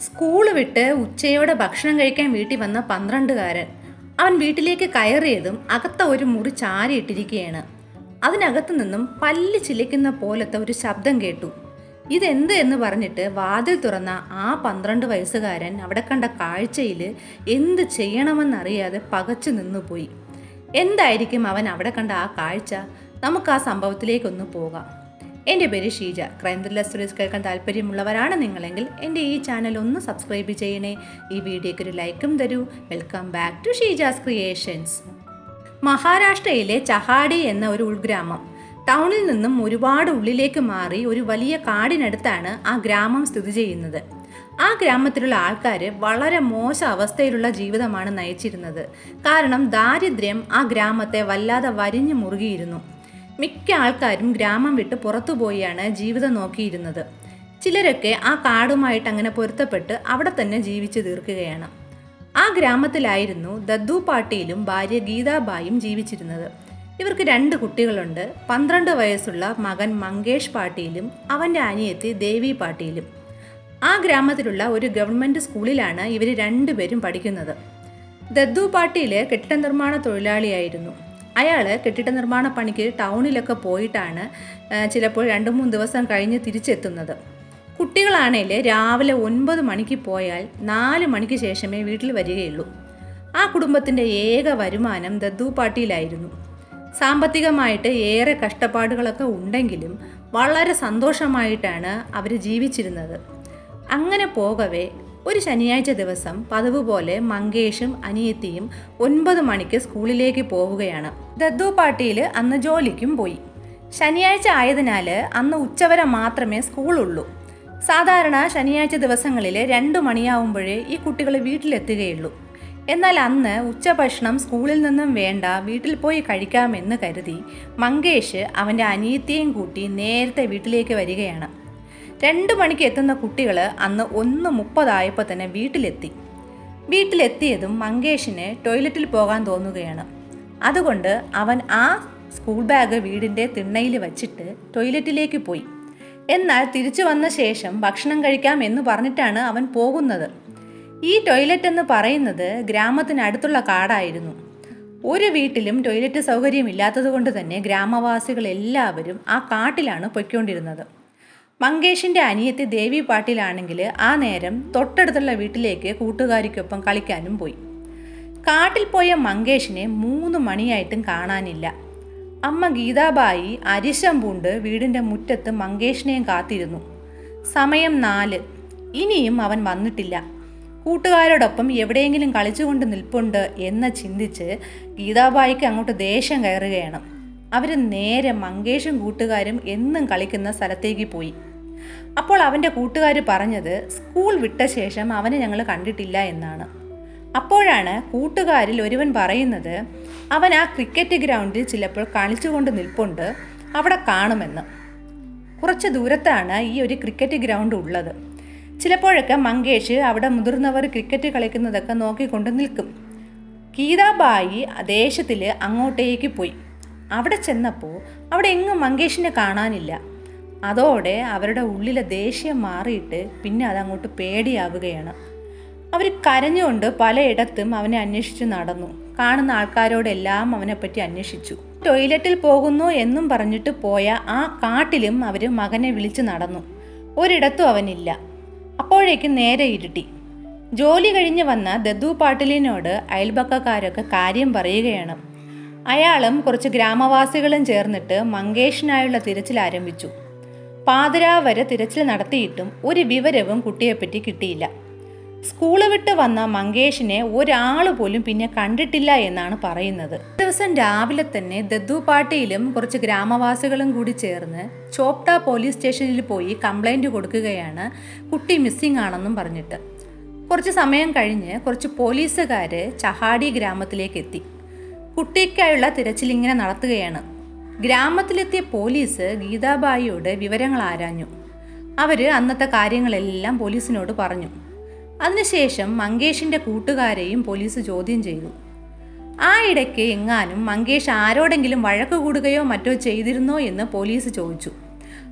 School വിട്ട് ഉച്ചയോടെ ഭക്ഷണം കഴിക്കാൻ വീട്ടിൽ വന്ന പന്ത്രണ്ടുകാരൻ അവൻ വീട്ടിലേക്ക് കയറിയതും അകത്ത ഒരു മുറി ചാരിയിട്ടിരിക്കുകയാണ്. അതിനകത്തു നിന്നും പല്ല് ചിലയ്ക്കുന്ന പോലത്തെ ഒരു ശബ്ദം കേട്ടു. ഇതെന്ത് എന്ന് പറഞ്ഞിട്ട് വാതിൽ തുറന്ന ആ പന്ത്രണ്ട് വയസ്സുകാരൻ അവിടെ കണ്ട കാഴ്ചയിൽ എന്ത് ചെയ്യണമെന്നറിയാതെ പകച്ചു നിന്നുപോയി. എന്തായിരിക്കും അവൻ അവിടെ കണ്ട ആ കാഴ്ച? നമുക്ക് ആ സംഭവത്തിലേക്കൊന്ന് പോകാം. എന്റെ പേര് ഷീജ. ക്രൈം ത്രില്ലർ സ്റ്റോറീസ് കേൾക്കാൻ താല്പര്യമുള്ളവരാണ് നിങ്ങളെങ്കിൽ എന്റെ ഈ ചാനൽ ഒന്ന് സബ്സ്ക്രൈബ് ചെയ്യണേ. ഈ വീഡിയോയ്ക്ക് ഒരു ലൈക്കും തരൂ. Welcome back to Sheeja's creations മഹാരാഷ്ട്രയിലെ ചഹാഡി എന്ന ഒരു ഉൾഗ്രാമം. ടൗണിൽ നിന്നും ഒരുപാട് ഉള്ളിലേക്ക് മാറി ഒരു വലിയ കാടിനടുത്താണ് ആ ഗ്രാമം സ്ഥിതി ചെയ്യുന്നത്. ആ ഗ്രാമത്തിലുള്ള ആൾക്കാർ വളരെ മോശ അവസ്ഥയിലുള്ള ജീവിതമാണ് നയിച്ചിരുന്നത്. കാരണം ദാരിദ്ര്യം ആ ഗ്രാമത്തെ വല്ലാതെ വരിഞ്ഞു മുറുകിയിരുന്നു. മിക്ക ആൾക്കാരും ഗ്രാമം വിട്ട് പുറത്തു പോയിയാണ് ജീവിതം നോക്കിയിരുന്നത്. ചിലരൊക്കെ ആ കാടുമായിട്ട് അങ്ങനെ പൊരുത്തപ്പെട്ട് അവിടെ തന്നെ ജീവിച്ചു തീർക്കുകയാണ്. ആ ഗ്രാമത്തിലായിരുന്നു ദദ്ദു പാട്ടിയിലും ഭാര്യ ഗീതാബായും ജീവിച്ചിരുന്നത്. ഇവർക്ക് രണ്ട് കുട്ടികളുണ്ട്. പന്ത്രണ്ട് വയസ്സുള്ള മകൻ മങ്കേഷ് പാട്ടീലും അവന്റെ അനിയത്തി ദേവി പാട്ടീലും. ആ ഗ്രാമത്തിലുള്ള ഒരു ഗവൺമെന്റ് സ്കൂളിലാണ് ഇവർ രണ്ടുപേരും പഠിക്കുന്നത്. ദദ്ദു പാട്ടീൽ കെട്ടിട നിർമ്മാണ തൊഴിലാളിയായിരുന്നു. അയാൾ കെട്ടിട നിർമ്മാണ പണിക്ക് ടൗണിലൊക്കെ പോയിട്ടാണ് ചിലപ്പോൾ രണ്ട് മൂന്ന് ദിവസം കഴിഞ്ഞ് തിരിച്ചെത്തുന്നത്. കുട്ടികളാണെങ്കിൽ രാവിലെ ഒൻപത് മണിക്ക് പോയാൽ നാല് മണിക്ക് ശേഷമേ വീട്ടിൽ വരികയുള്ളൂ. ആ കുടുംബത്തിന്റെ ഏക വരുമാനം ദദ്ദുപാട്ടിയിലായിരുന്നു സാമ്പത്തികമായിട്ട് ഏറെ കഷ്ടപ്പാടുകളൊക്കെ ഉണ്ടെങ്കിലും വളരെ സന്തോഷമായിട്ടാണ് അവർ ജീവിച്ചിരുന്നത്. അങ്ങനെ പോകവേ ഒരു ശനിയാഴ്ച ദിവസം പതിവ് പോലെ മങ്കേഷും അനിയത്തിയും ഒൻപത് മണിക്ക് സ്കൂളിലേക്ക് പോവുകയാണ്. ദദ്ദു പാട്ടിയിൽ അന്ന് ജോലിക്കും പോയി. ശനിയാഴ്ച ആയതിനാൽ അന്ന് ഉച്ചവരെ മാത്രമേ സ്കൂളുള്ളൂ. സാധാരണ ശനിയാഴ്ച ദിവസങ്ങളിൽ രണ്ട് മണിയാവുമ്പോഴേ ഈ കുട്ടികൾ വീട്ടിലെത്തുകയുള്ളൂ. എന്നാൽ അന്ന് ഉച്ചഭക്ഷണം സ്കൂളിൽ നിന്നും വേണ്ട വീട്ടിൽ പോയി കഴിക്കാമെന്ന് കരുതി മങ്കേഷ് അവന്റെ അനിയത്തിയും കൂട്ടി നേരത്തെ വീട്ടിലേക്ക് വരികയാണ്. രണ്ട് മണിക്ക് എത്തുന്ന കുട്ടികൾ അന്ന് ഒന്ന് മുപ്പതായപ്പോൾ തന്നെ വീട്ടിലെത്തി. വീട്ടിലെത്തിയതും മങ്കേഷിന് ടോയ്ലറ്റിൽ പോകാൻ തോന്നുകയാണ്. അതുകൊണ്ട് അവൻ ആ സ്കൂൾ ബാഗ് വീടിന്റെ തിണ്ണയിൽ വച്ചിട്ട് ടോയ്ലറ്റിലേക്ക് പോയി. എന്നാൽ തിരിച്ചു വന്ന ശേഷം ഭക്ഷണം കഴിക്കാം എന്ന് പറഞ്ഞിട്ടാണ് അവൻ പോകുന്നത്. ഈ ടോയ്ലറ്റ് എന്ന് പറയുന്നത് ഗ്രാമത്തിനടുത്തുള്ള കാടായിരുന്നു. ഒരു വീട്ടിലും ടോയ്ലറ്റ് സൗകര്യമില്ലാത്തത് കൊണ്ട് തന്നെ ഗ്രാമവാസികൾ എല്ലാവരും ആ കാട്ടിലാണ് പൊയ്ക്കൊണ്ടിരുന്നത്. മങ്കേഷിന്റെ അനിയത്തി ദേവി പാട്ടിലാണെങ്കിൽ ആ നേരം തൊട്ടടുത്തുള്ള വീട്ടിലേക്ക് കൂട്ടുകാരിക്കൊപ്പം കളിക്കാനും പോയി. കാട്ടിൽ പോയ മങ്കേഷിനെ മൂന്ന് മണിയായിട്ടും കാണാനില്ല. അമ്മ ഗീതാബായി അരിശം പൂണ്ട് വീടിന്റെ മുറ്റത്ത് മങ്കേഷിനെയും കാത്തിരുന്നു. സമയം നാല്. ഇനിയും അവൻ വന്നിട്ടില്ല. കൂട്ടുകാരോടൊപ്പം എവിടെയെങ്കിലും കളിച്ചുകൊണ്ട് നിൽപ്പുണ്ട് എന്ന് ചിന്തിച്ച് ഗീതാബായിക്ക് അങ്ങോട്ട് ദേഷ്യം കയറുകയാണ്. അവർ നേരെ മങ്കേഷും കൂട്ടുകാരും എന്നും കളിക്കുന്ന സ്ഥലത്തേക്ക് പോയി. അപ്പോൾ അവന്റെ കൂട്ടുകാർ പറഞ്ഞത് സ്കൂൾ വിട്ട ശേഷം അവനെ ഞങ്ങൾ കണ്ടിട്ടില്ല എന്നാണ്. അപ്പോഴാണ് കൂട്ടുകാരിൽ ഒരുവൻ പറയുന്നത് അവൻ ആ ക്രിക്കറ്റ് ഗ്രൗണ്ടിൽ ചിലപ്പോൾ കളിച്ചുകൊണ്ട് നിൽപ്പുണ്ട് അവിടെ കാണുമെന്ന്. കുറച്ച് ദൂരത്താണ് ഈ ഒരു ക്രിക്കറ്റ് ഗ്രൗണ്ട് ഉള്ളത്. ചിലപ്പോഴൊക്കെ മങ്കേഷ് അവിടെ മുതിർന്നവർ ക്രിക്കറ്റ് കളിക്കുന്നതൊക്കെ നോക്കിക്കൊണ്ട് നിൽക്കും. ഗീതാബായി ദേശത്തിൽ അങ്ങോട്ടേക്ക് പോയി. അവിടെ ചെന്നപ്പോൾ അവിടെ എങ്ങും മങ്കേഷിനെ കാണാനില്ല. അതോടെ അവരുടെ ഉള്ളിലെ ദേഷ്യം മാറിയിട്ട് പിന്നെ അതങ്ങോട്ട് പേടിയാവുകയാണ്. അവർ കരഞ്ഞുകൊണ്ട് പലയിടത്തും അവനെ അന്വേഷിച്ച് നടന്നു. കാണുന്ന ആൾക്കാരോടെല്ലാം അവനെപ്പറ്റി അന്വേഷിച്ചു. ടോയ്ലറ്റിൽ പോകുന്നു എന്നും പറഞ്ഞിട്ട് പോയ ആ കാട്ടിലും അവർ മകനെ വിളിച്ചു നടന്നു. ഒരിടത്തും അവനില്ല. അപ്പോഴേക്കും നേരെ ഇരുട്ടി. ജോലി കഴിഞ്ഞ് വന്ന ദദ്ദു പാട്ടിലിനോട് അയൽപക്കക്കാരൊക്കെ കാര്യം പറയുകയാണ്. അയാളും കുറച്ച് ഗ്രാമവാസികളും ചേർന്നിട്ട് മങ്കേഷിനായുള്ള തിരച്ചിൽ ആരംഭിച്ചു. പാതിരാ വരെ തിരച്ചിൽ നടത്തിയിട്ടും ഒരു വിവരവും കുട്ടിയെപ്പറ്റി കിട്ടിയില്ല. സ്കൂൾ വിട്ട് വന്ന മങ്കേഷിനെ ഒരാൾ പോലും പിന്നെ കണ്ടിട്ടില്ല എന്നാണ് പറയുന്നത്. ദിവസം രാവിലെ തന്നെ ദദ്ദുപാട്ടിയിലും കുറച്ച് ഗ്രാമവാസികളും കൂടി ചേർന്ന് ചോപ്ട പോലീസ് സ്റ്റേഷനിൽ പോയി കംപ്ലൈന്റ് കൊടുക്കുകയാണ് കുട്ടി മിസ്സിംഗ് ആണെന്നും പറഞ്ഞിട്ട്. കുറച്ച് സമയം കഴിഞ്ഞ് കുറച്ച് പോലീസുകാർ ചഹാടി ഗ്രാമത്തിലേക്ക് എത്തി. കുട്ടിക്കായുള്ള തിരച്ചിൽ ഇങ്ങനെ നടത്തുകയാണ്. ഗ്രാമത്തിലെത്തിയ പോലീസ് ഗീതാബായിയോട് വിവരങ്ങൾ ആരാഞ്ഞു. അവർ അന്നത്തെ കാര്യങ്ങളെല്ലാം പോലീസിനോട് പറഞ്ഞു. അതിനുശേഷം മങ്കേഷിന്റെ കൂട്ടുകാരെയും പോലീസ് ചോദ്യം ചെയ്തു. ആ ഇടയ്ക്ക് എങ്ങാനും മങ്കേഷ് ആരോടെങ്കിലും വഴക്ക് കൂടുകയോ മറ്റോ ചെയ്തിരുന്നോ എന്ന് പോലീസ് ചോദിച്ചു.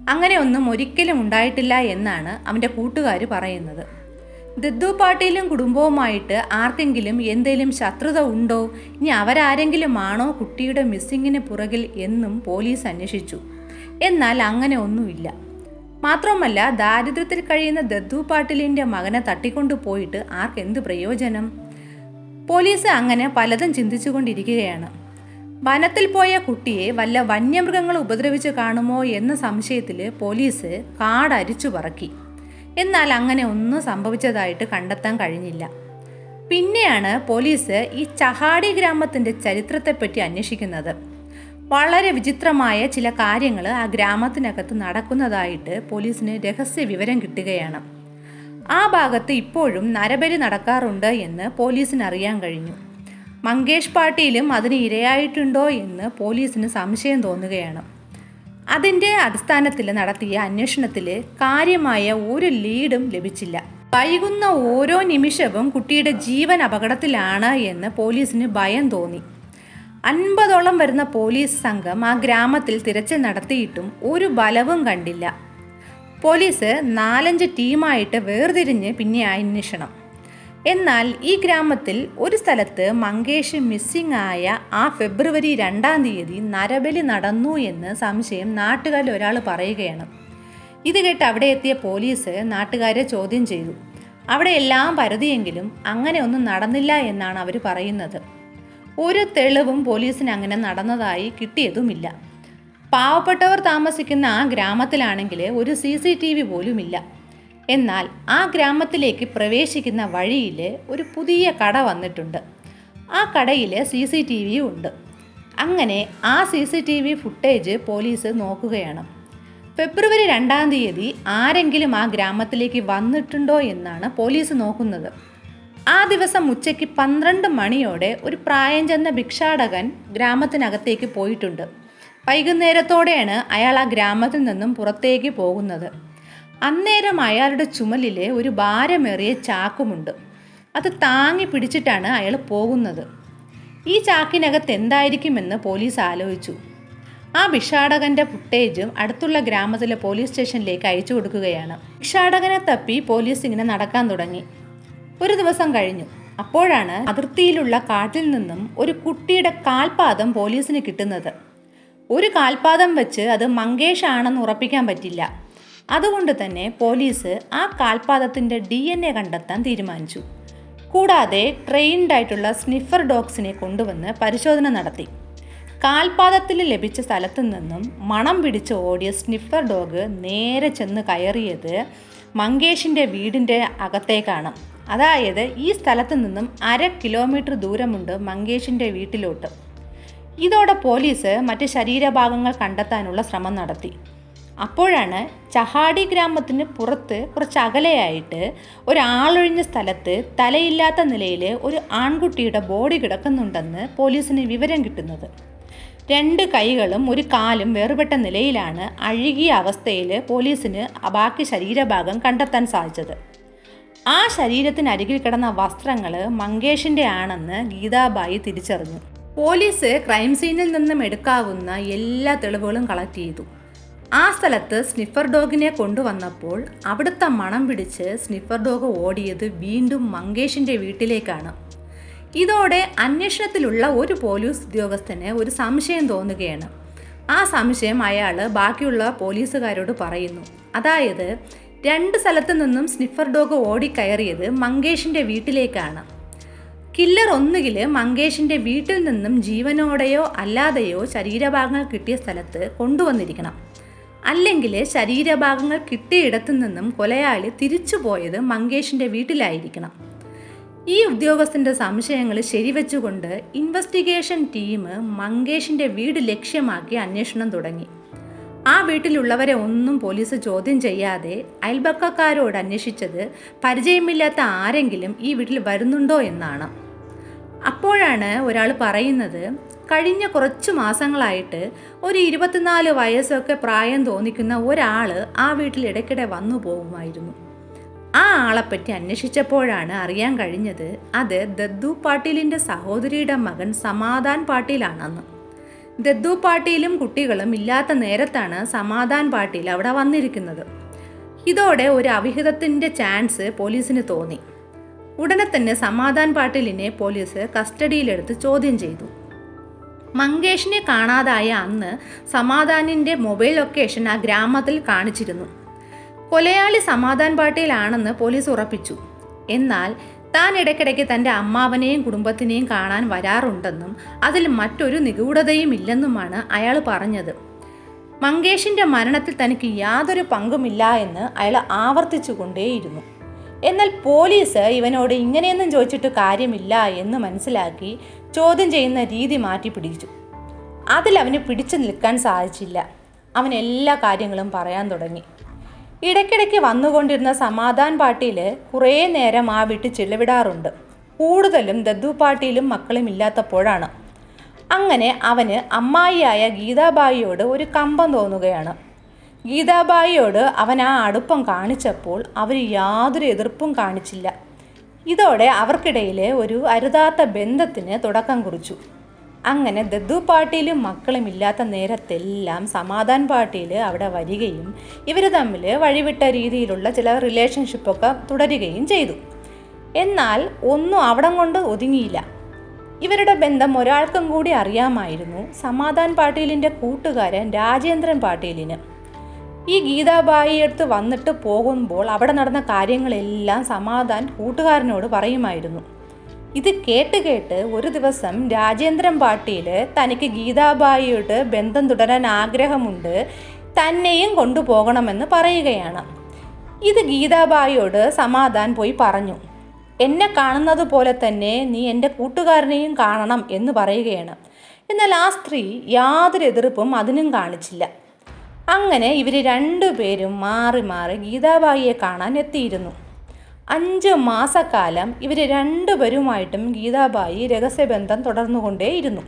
അങ്ങനെയൊന്നും ഒരിക്കലും ഉണ്ടായിട്ടില്ല എന്നാണ് അവന്റെ കൂട്ടുകാർ പറയുന്നത്. ദദ്ദു പാട്ടീലും കുടുംബവുമായിട്ട് ആർക്കെങ്കിലും എന്തേലും ശത്രുത ഉണ്ടോ? ഇനി അവരാരെങ്കിലും ആണോ കുട്ടിയുടെ മിസ്സിങ്ങിന് പുറകിൽ എന്നും പോലീസ് അന്വേഷിച്ചു. എന്നാൽ അങ്ങനെ ഒന്നുമില്ല. മാത്രമല്ല ദാരിദ്ര്യത്തിൽ കഴിയുന്ന ദദ്ദു പാട്ടീലിന്റെ മകനെ തട്ടിക്കൊണ്ടു പോയിട്ട് ആർക്കെന്ത് പ്രയോജനം? പോലീസ് അങ്ങനെ പലതും ചിന്തിച്ചുകൊണ്ടിരിക്കുകയാണ്. വനത്തിൽ പോയ കുട്ടിയെ വല്ല വന്യമൃഗങ്ങൾ ഉപദ്രവിച്ച് കാണുമോ എന്ന സംശയത്തിൽ പോലീസ് കാടരിച്ചു പറക്കി. എന്നാൽ അങ്ങനെ ഒന്നും സംഭവിച്ചതായിട്ട് കണ്ടെത്താൻ കഴിഞ്ഞില്ല. പിന്നെയാണ് പോലീസ് ഈ ചഹാടി ഗ്രാമത്തിന്റെ ചരിത്രത്തെപ്പറ്റി അന്വേഷിക്കുന്നത്. വളരെ വിചിത്രമായ ചില കാര്യങ്ങൾ ആ ഗ്രാമത്തിനകത്ത് നടക്കുന്നതായിട്ട് പോലീസിന് രഹസ്യ വിവരം കിട്ടുകയാണ്. ആ ഭാഗത്ത് ഇപ്പോഴും നരബലി നടക്കാറുണ്ട് എന്ന് പോലീസിന് അറിയാൻ കഴിഞ്ഞു. മങ്കേഷ് പാട്ടീലും അതിന് ഇരയായിട്ടുണ്ടോ എന്ന് പോലീസിന് സംശയം തോന്നുകയാണ്. അതിന്റെ അടിസ്ഥാനത്തിൽ നടത്തിയ അന്വേഷണത്തിൽ കാര്യമായ ഒരു ലീഡും ലഭിച്ചില്ല. വൈകുന്ന ഓരോ നിമിഷവും കുട്ടിയുടെ ജീവൻ അപകടത്തിലാണ് എന്ന് പോലീസിന് ഭയം തോന്നി. അൻപതോളം വരുന്ന പോലീസ് സംഘം ആ ഗ്രാമത്തിൽ തിരച്ചിൽ നടത്തിയിട്ടും ഒരു ബലവും കണ്ടില്ല. പോലീസ് നാലഞ്ച് ടീമായിട്ട് വേർതിരിഞ്ഞ് പിന്നെ അന്വേഷണം. എന്നാൽ ഈ ഗ്രാമത്തിൽ ഒരു സ്ഥലത്ത് മങ്കേഷ് മിസ്സിംഗ് ആയ ആ ഫെബ്രുവരി രണ്ടാം തീയതി നരബലി നടന്നു എന്ന് സംശയം നാട്ടുകാരിൽ ഒരാൾ പറയുകയാണ്. ഇത് കേട്ട് അവിടെ എത്തിയ പോലീസ് നാട്ടുകാരെ ചോദ്യം ചെയ്തു. അവിടെ എല്ലാം പരതിയെങ്കിലും അങ്ങനെ ഒന്നും നടന്നില്ല എന്നാണ് അവർ പറയുന്നത്. ഒരു തെളിവും പോലീസിന് അങ്ങനെ നടന്നതായി കിട്ടിയതുമില്ല. പാവപ്പെട്ടവർ താമസിക്കുന്ന ആ ഗ്രാമത്തിലാണെങ്കിൽ ഒരു സി സി ടി വി പോലുമില്ല. എന്നാൽ ആ ഗ്രാമത്തിലേക്ക് പ്രവേശിക്കുന്ന വഴിയിൽ ഒരു പുതിയ കട വന്നിട്ടുണ്ട്. ആ കടയിൽ സി സി ടി വി ഉണ്ട്. അങ്ങനെ ആ C C T V footage police നോക്കുകയാണ്. ഫെബ്രുവരി രണ്ടാം തീയതി ആരെങ്കിലും ആ ഗ്രാമത്തിലേക്ക് വന്നിട്ടുണ്ടോ എന്നാണ് പോലീസ് നോക്കുന്നത്. ആ ദിവസം ഉച്ചയ്ക്ക് പന്ത്രണ്ട് മണിയോടെ ഒരു പ്രായം ചെന്ന ഭിക്ഷാടകൻ ഗ്രാമത്തിനകത്തേക്ക് പോയിട്ടുണ്ട്. വൈകുന്നേരത്തോടെയാണ് അയാൾ ആ ഗ്രാമത്തിൽ നിന്നും പുറത്തേക്ക് പോകുന്നത്. അന്നേരം അയാളുടെ ചുമലിൽ ഒരു ഭാരമേറിയ ചാക്കുമുണ്ട്. അത് താങ്ങി പിടിച്ചിട്ടാണ് അയാൾ പോകുന്നത്. ഈ ചാക്കിനകത്ത് എന്തായിരിക്കുമെന്ന് പോലീസ് ആലോചിച്ചു. ആ ഭിക്ഷാടകന്റെ ഫുട്ടേജും അടുത്തുള്ള ഗ്രാമത്തിലെ പോലീസ് സ്റ്റേഷനിലേക്ക് അയച്ചു കൊടുക്കുകയാണ്. ഭിക്ഷാടകനെ തപ്പി പോലീസ് ഇങ്ങനെ നടക്കാൻ തുടങ്ങി. ഒരു ദിവസം കഴിഞ്ഞു. അപ്പോഴാണ് അതിർത്തിയിലുള്ള കാട്ടിൽ നിന്നും ഒരു കുട്ടിയുടെ കാൽപാദം പോലീസിന് കിട്ടുന്നത്. ഒരു കാൽപാദം വെച്ച് അത് മങ്കേഷ് ആണെന്ന് ഉറപ്പിക്കാൻ പറ്റില്ല. അതുകൊണ്ട് തന്നെ പോലീസ് ആ കാൽപാദത്തിന്റെ ഡി എൻ എ കണ്ടെത്താൻ തീരുമാനിച്ചു. കൂടാതെ ട്രെയിൻഡ് ആയിട്ടുള്ള സ്നിഫർ ഡോഗ്സിനെ കൊണ്ടുവന്ന് പരിശോധന നടത്തി. കാൽപാദത്തിൽ ലഭിച്ച സ്ഥലത്തു നിന്നും മണം പിടിച്ച് ഓടിയ സ്നിഫർ ഡോഗ് നേരെ ചെന്ന് കയറിയത് മങ്കേഷിന്റെ വീടിന്റെ അകത്തേക്കാണ്. അതായത് ഈ സ്ഥലത്തു നിന്നും അര കിലോമീറ്റർ ദൂരമുണ്ട് മങ്കേഷിന്റെ വീട്ടിലോട്ട്. ഇതോടെ പോലീസ് മറ്റ് ശരീരഭാഗങ്ങൾ കണ്ടെത്താനുള്ള ശ്രമം നടത്തി. അപ്പോഴാണ് ചഹാടി ഗ്രാമത്തിന് പുറത്ത് കുറച്ച് അകലെയായിട്ട് ഒരാളൊഴിഞ്ഞ സ്ഥലത്ത് തലയില്ലാത്ത നിലയിൽ ഒരു ആൺകുട്ടിയുടെ ബോഡി കിടക്കുന്നുണ്ടെന്ന് പോലീസിന് വിവരം കിട്ടുന്നത്. രണ്ട് കൈകളും ഒരു കാലും വേറുപെട്ട നിലയിലാണ് അഴുകിയ അവസ്ഥയിൽ പോലീസിന് ബാക്കി ശരീരഭാഗം കണ്ടെത്താൻ സാധിച്ചത്. ആ ശരീരത്തിനരികിൽ കിടന്ന വസ്ത്രങ്ങൾ മങ്കേഷിന്റെ ആണെന്ന് ഗീതാബായി തിരിച്ചറിഞ്ഞു. പോലീസ് ക്രൈം സീനിൽ നിന്നും എടുക്കാവുന്ന എല്ലാ തെളിവുകളും കളക്ട് ചെയ്തു. ആ സ്ഥലത്ത് സ്നിഫർ ഡോഗിനെ കൊണ്ടുവന്നപ്പോൾ അവിടുത്തെ മണം പിടിച്ച് സ്നിഫർ ഡോഗ് ഓടിയത് വീണ്ടും മങ്കേഷിന്റെ വീട്ടിലേക്കാണ്. ഇതോടെ അന്വേഷണത്തിലുള്ള ഒരു പോലീസ് ഉദ്യോഗസ്ഥന് ഒരു സംശയം തോന്നുകയാണ്. ആ സംശയം അയാൾ ബാക്കിയുള്ള പോലീസുകാരോട് പറയുന്നു. അതായത് രണ്ട് സ്ഥലത്തു നിന്നും സ്നിഫർ ഡോഗ് ഓടിക്കയറിയത് മങ്കേഷിന്റെ വീട്ടിലേക്കാണ്. കില്ലർ ഒന്നുകിൽ മങ്കേഷിന്റെ വീട്ടിൽ നിന്നും ജീവനോടെയോ അല്ലാതെയോ ശരീരഭാഗങ്ങൾ കിട്ടിയ സ്ഥലത്ത് കൊണ്ടുവന്നിരിക്കണം. അല്ലെങ്കിൽ ശരീരഭാഗങ്ങൾ കിട്ടിയിടത്തു നിന്നും കൊലയാളി തിരിച്ചു പോയത് മങ്കേഷിന്റെ വീട്ടിലായിരിക്കണം. ഈ ഉദ്യോഗസ്ഥന്റെ സംശയങ്ങൾ ശരിവെച്ചുകൊണ്ട് ഇൻവെസ്റ്റിഗേഷൻ ടീം മങ്കേഷിന്റെ വീട് ലക്ഷ്യമാക്കി അന്വേഷണം തുടങ്ങി. ആ വീട്ടിലുള്ളവരെ ഒന്നും പോലീസ് ചോദ്യം ചെയ്യാതെ അയൽപക്കക്കാരോട് അന്വേഷിച്ചത് പരിചയമില്ലാത്ത ആരെങ്കിലും ഈ വീട്ടിൽ വരുന്നുണ്ടോ എന്നാണ്. അപ്പോഴാണ് ഒരാൾ പറയുന്നത് കഴിഞ്ഞ കുറച്ച് മാസങ്ങളായിട്ട് ഒരു ഇരുപത്തിനാല് വയസ്സൊക്കെ പ്രായം തോന്നിക്കുന്ന ഒരാൾ ആ വീട്ടിൽ ഇടയ്ക്കിടെ വന്നു പോകുമായിരുന്നു. ആ ആളെപ്പറ്റി അന്വേഷിച്ചപ്പോഴാണ് അറിയാൻ കഴിഞ്ഞത് അത് ദദ്ദു പാട്ടീലിന്റെ സഹോദരിയുടെ മകൻ സമാധാൻ പാട്ടീലാണെന്ന്. ദദ്ദു പാട്ടീലും കുട്ടികളും ഇല്ലാത്ത നേരത്താണ് സമാധാൻ പാട്ടീൽ അവിടെ വന്നിരിക്കുന്നത്. ഇതോടെ ഒരു അവിഹിതത്തിന്റെ ചാൻസ് പോലീസിന് തോന്നി. ഉടനെ തന്നെ സമാധാൻ പാട്ടീലിനെ പോലീസ് കസ്റ്റഡിയിലെടുത്ത് ചോദ്യം ചെയ്തു. മങ്കേഷിനെ കാണാതായ അന്ന് സമാധാനിന്റെ മൊബൈൽ ലൊക്കേഷൻ ആ ഗ്രാമത്തിൽ കാണിച്ചിരുന്നു. കൊലയാളി സമാധാൻ പാട്ടീലാണെന്ന് പോലീസ് ഉറപ്പിച്ചു. എന്നാൽ താൻ ഇടയ്ക്കിടയ്ക്ക് തന്റെ അമ്മാവനെയും കുടുംബത്തിനെയും കാണാൻ വരാറുണ്ടെന്നും അതിൽ മറ്റൊരു നിഗൂഢതയും ഇല്ലെന്നുമാണ് അയാൾ പറഞ്ഞത്. മങ്കേഷിന്റെ മരണത്തിൽ തനിക്ക് യാതൊരു പങ്കുമില്ല എന്ന് അയാൾ ആവർത്തിച്ചുകൊണ്ടേയിരുന്നു. എന്നാൽ പോലീസ് ഇവനോട് ഇങ്ങനെയൊന്നും ചോദിച്ചിട്ട് കാര്യമില്ല എന്ന് മനസ്സിലാക്കി ചോദ്യം ചെയ്യുന്ന രീതി മാറ്റി പിടിച്ചു. അതിൽ അവന് പിടിച്ചു നിൽക്കാൻ സാധിച്ചില്ല. അവൻ എല്ലാ കാര്യങ്ങളും പറയാൻ തുടങ്ങി. ഇടയ്ക്കിടയ്ക്ക് വന്നുകൊണ്ടിരുന്ന സമാധാൻ പാട്ടിയിൽ കുറേ നേരം ആ വീട്ടിൽ ചിലവിടാറുണ്ട് കൂടുതലും ദദ്ദു പാട്ടിയിലും മക്കളും ഇല്ലാത്തപ്പോഴാണ്. അങ്ങനെ അവന് അമ്മായിയായ ഗീതാബായിയോട് ഒരു കമ്പം തോന്നുകയാണ്. ഗീതാബായിയോട് അവൻ ആ അടുപ്പം കാണിച്ചപ്പോൾ അവർ യാതൊരു എതിർപ്പും കാണിച്ചില്ല. ഇതോടെ അവർക്കിടയിലെ ഒരു അരുതാത്ത ബന്ധത്തിന് തുടക്കം കുറിച്ചു. അങ്ങനെ ദദ്ദു പാട്ടീലും മക്കളും ഇല്ലാത്ത നേരത്തെല്ലാം സമാധാൻ പാട്ടീൽ അവിടെ വരികയും ഇവർ തമ്മിൽ വഴിവിട്ട രീതിയിലുള്ള ചില റിലേഷൻഷിപ്പൊക്കെ തുടരുകയും ചെയ്തു. എന്നാൽ ഒന്നും അവിടം കൊണ്ട് ഒതുങ്ങിയില്ല. ഇവരുടെ ബന്ധം ഒരാൾക്കും കൂടി അറിയാമായിരുന്നു സമാധാൻ പാട്ടീലിന്റെ കൂട്ടുകാരൻ രാജേന്ദ്രൻ പാട്ടീലിന്. ഈ ഗീതാബായി അടുത്ത് വന്നിട്ട് പോകുമ്പോൾ അവിടെ നടന്ന കാര്യങ്ങളെല്ലാം സമാധാൻ കൂട്ടുകാരനോട് പറയുമായിരുന്നു. ഇത് കേട്ട് കേട്ട് ഒരു ദിവസം രാജേന്ദ്രൻ പാട്ടീൽ തനിക്ക് ഗീതാബായിയോട് ബന്ധം തുടരാൻ ആഗ്രഹമുണ്ട് തന്നെയും കൊണ്ടുപോകണമെന്ന് പറയുകയാണ്. ഇത് ഗീതാബായിയോട് സമാധാൻ പോയി പറഞ്ഞു. എന്നെ കാണുന്നത് പോലെ തന്നെ നീ എന്റെ കൂട്ടുകാരനെയും കാണണം എന്ന് പറയുകയാണ്. എന്നാൽ ആ സ്ത്രീ യാതൊരു എതിർപ്പും അതിനും കാണിച്ചില്ല. അങ്ങനെ ഇവർ രണ്ടുപേരും മാറി മാറി ഗീതാബായിയെ കാണാൻ എത്തിയിരുന്നു. അഞ്ച് മാസക്കാലം ഇവർ രണ്ടുപേരുമായിട്ടും ഗീതാബായി രഹസ്യബന്ധം തുടർന്നുകൊണ്ടേയിരുന്നു.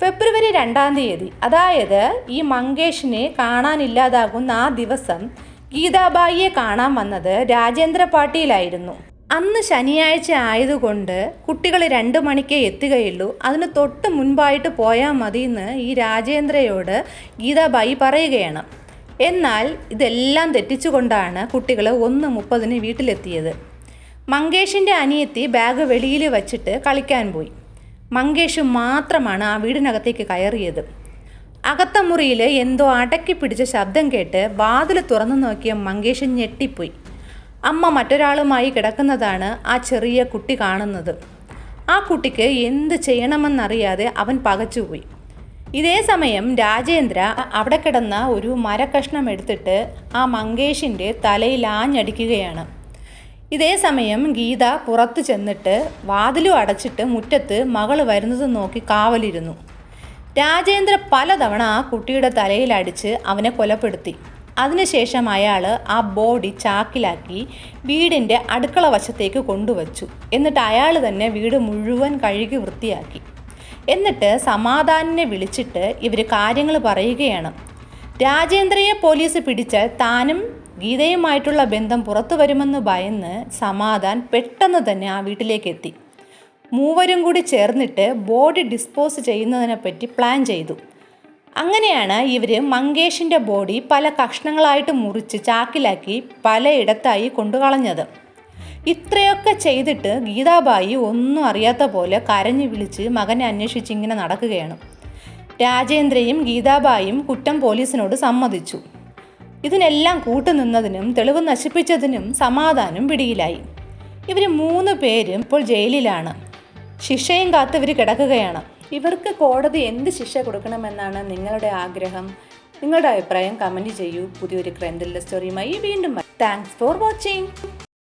ഫെബ്രുവരി രണ്ടാം തീയതി അതായത് ഈ മങ്കേഷിനെ കാണാനില്ലാതാകുന്ന ആ ദിവസം ഗീതാബായിയെ കാണാൻ വന്നത് രാജേന്ദ്ര പാട്ടീലായിരുന്നു. അന്ന് ശനിയാഴ്ച ആയതുകൊണ്ട് കുട്ടികൾ രണ്ട് മണിക്കേ എത്തുകയുള്ളൂ. അതിന് തൊട്ട് മുൻപായിട്ട് പോയാൽ മതി എന്ന് ഈ രാജേന്ദ്രയോട് ഗീതാബായി പറയുകയാണ്. എന്നാൽ ഇതെല്ലാം തെറ്റിച്ചുകൊണ്ടാണ് കുട്ടികൾ ഒന്ന് മുപ്പതിന് വീട്ടിലെത്തിയത്. മങ്കേഷിന്റെ അനിയത്തി ബാഗ് വെളിയിൽ വച്ചിട്ട് കളിക്കാൻ പോയി. മങ്കേഷ് മാത്രമാണ് ആ വീടിനകത്തേക്ക് കയറിയത്. അകത്ത മുറിയിൽ എന്തോ അടക്കി പിടിച്ച ശബ്ദം കേട്ട് വാതിൽ തുറന്നു നോക്കിയ മങ്കേഷ് ഞെട്ടിപ്പോയി. അമ്മ മറ്റൊരാളുമായി കിടക്കുന്നതാണ് ആ ചെറിയ കുട്ടി കാണുന്നത്. ആ കുട്ടിക്ക് എന്ത് ചെയ്യണമെന്നറിയാതെ അവൻ പകച്ചുപോയി. ഇതേ സമയം രാജേന്ദ്ര അവിടെ കിടന്ന ഒരു മരക്കഷ്ണം എടുത്തിട്ട് ആ മങ്കേഷിന്റെ തലയിൽ ആഞ്ഞടിക്കുകയാണ്. ഇതേ സമയം ഗീത പുറത്തു ചെന്നിട്ട് വാതിലും അടച്ചിട്ട് മുറ്റത്ത് മകൾ വരുന്നത് നോക്കി കാവലിരുന്നു. രാജേന്ദ്ര പലതവണ ആ കുട്ടിയുടെ തലയിൽ അടിച്ച് അവനെ കൊലപ്പെടുത്തി. അതിനുശേഷം അയാൾ ആ ബോഡി ചാക്കിലാക്കി വീടിന്റെ അടുക്കള വശത്തേക്ക് കൊണ്ടുവച്ചു. എന്നിട്ട് അയാൾ തന്നെ വീട് മുഴുവൻ കഴുകി വൃത്തിയാക്കി. എന്നിട്ട് സമാധാനിനെ വിളിച്ചിട്ട് ഇവർ കാര്യങ്ങൾ പറയുകയാണ്. രാജേന്ദ്രയെ പോലീസ് പിടിച്ചാൽ താനും ഗീതയുമായിട്ടുള്ള ബന്ധം പുറത്തു വരുമെന്ന് ഭയന്ന് സമാധാൻ പെട്ടെന്ന് തന്നെ ആ വീട്ടിലേക്ക് എത്തി. മൂവരും കൂടി ചേർന്നിട്ട് ബോഡി ഡിസ്പോസ് ചെയ്യുന്നതിനെപ്പറ്റി പ്ലാൻ ചെയ്തു. അങ്ങനെയാണ് ഇവർ മങ്കേഷിന്റെ ബോഡി പല കഷ്ണങ്ങളായിട്ട് മുറിച്ച് ചാക്കിലാക്കി പലയിടത്തായി കൊണ്ടുകളഞ്ഞത്. ഇത്രയൊക്കെ ചെയ്തിട്ട് ഗീതാബായി ഒന്നും അറിയാത്ത പോലെ കരഞ്ഞു വിളിച്ച് മകനെ അന്വേഷിച്ച് ഇങ്ങനെ നടക്കുകയാണ്. രാജേന്ദ്രയും ഗീതാബായും കുറ്റം പോലീസിനോട് സമ്മതിച്ചു. ഇതിനെല്ലാം കൂട്ടുനിന്നതിനും തെളിവ് നശിപ്പിച്ചതിനും സമാധാനം പിടിയിലായി. ഇവർ മൂന്ന് പേരും ഇപ്പോൾ ജയിലിലാണ്. ശിക്ഷയും കാത്തവർ കിടക്കുകയാണ്. ഇവർക്ക് കോടതി എന്ത് ശിക്ഷ കൊടുക്കണമെന്നാണ് നിങ്ങളുടെ ആഗ്രഹം? നിങ്ങളുടെ അഭിപ്രായം കമന്റ് ചെയ്യൂ. പുതിയൊരു ക്രൈം സ്റ്റോറിയുമായി വീണ്ടും താങ്ക്സ് ഫോർ വാച്ചിങ്